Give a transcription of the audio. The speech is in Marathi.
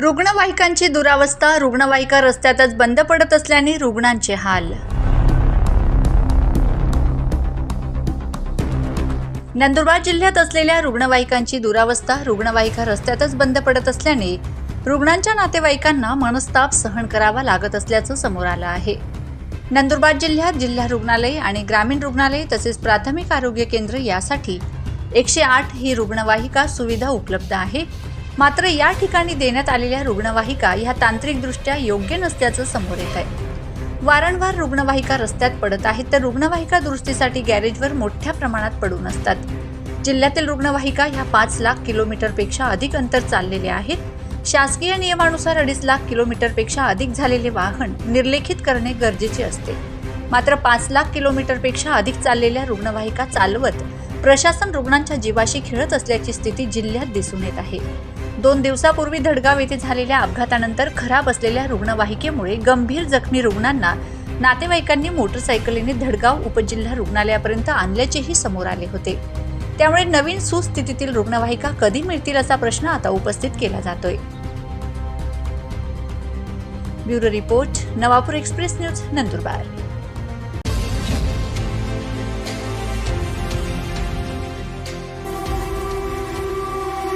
रुग्णवाहिकांची दुरावस्था रुग्णवाहिका रस्त्यातच बंद पडत असल्याने रुग्णांचे हाल. नंदुरबार जिल्ह्यात असलेल्या रुग्णवाहिकांची दुरावस्था रुग्णवाहिका रस्त्यातच बंद पडत असल्याने रुग्णांच्या नातेवाईकांना मनस्ताप सहन करावा लागत असल्याचं समोर आलं आहे. नंदुरबार जिल्ह्यात जिल्हा रुग्णालय आणि ग्रामीण रुग्णालय तसेच प्राथमिक आरोग्य केंद्र यासाठी एकशे आठ ही रुग्णवाहिका सुविधा उपलब्ध आहे. मात्र या ठिकाणी देण्यात आलेल्या रुग्णवाहिका ह्या तांत्रिकदृष्ट्या योग्य नसल्याचं समोर येत आहे. वारंवार रुग्णवाहिका रस्त्यात पडत आहेत तर रुग्णवाहिका दुरुस्तीसाठी गॅरेजवर मोठ्या प्रमाणात पडून असतात. जिल्ह्यातील रुग्णवाहिका ह्या पाच लाख किलोमीटरपेक्षा अधिक अंतर चाललेल्या आहेत. शासकीय नियमानुसार अडीच लाख किलोमीटरपेक्षा अधिक झालेले वाहन निर्लेखित करणे गरजेचे असते. मात्र पाच लाख किलोमीटरपेक्षा अधिक चाललेल्या रुग्णवाहिका चालवत प्रशासन रुग्णांच्या जीवाशी खेळत असल्याची स्थिती जिल्ह्यात दिसून येत आहे. दोन दिवसापूर्वी धडगाव येथे झालेल्या अपघातानंतर खराब असलेल्या रुग्णवाहिकेमुळे गंभीर जखमी रुग्णांना नातेवाईकांनी मोटरसायकलीने धडगाव उपजिल्हा रुग्णालयापर्यंत आणल्याचेही समोर आले होते. त्यामुळे नवीन सुस्थितीतील रुग्णवाहिका कधी मिळतील असा प्रश्न आता उपस्थित केला जातोय. Bureau report Navapur express news Nandurbar.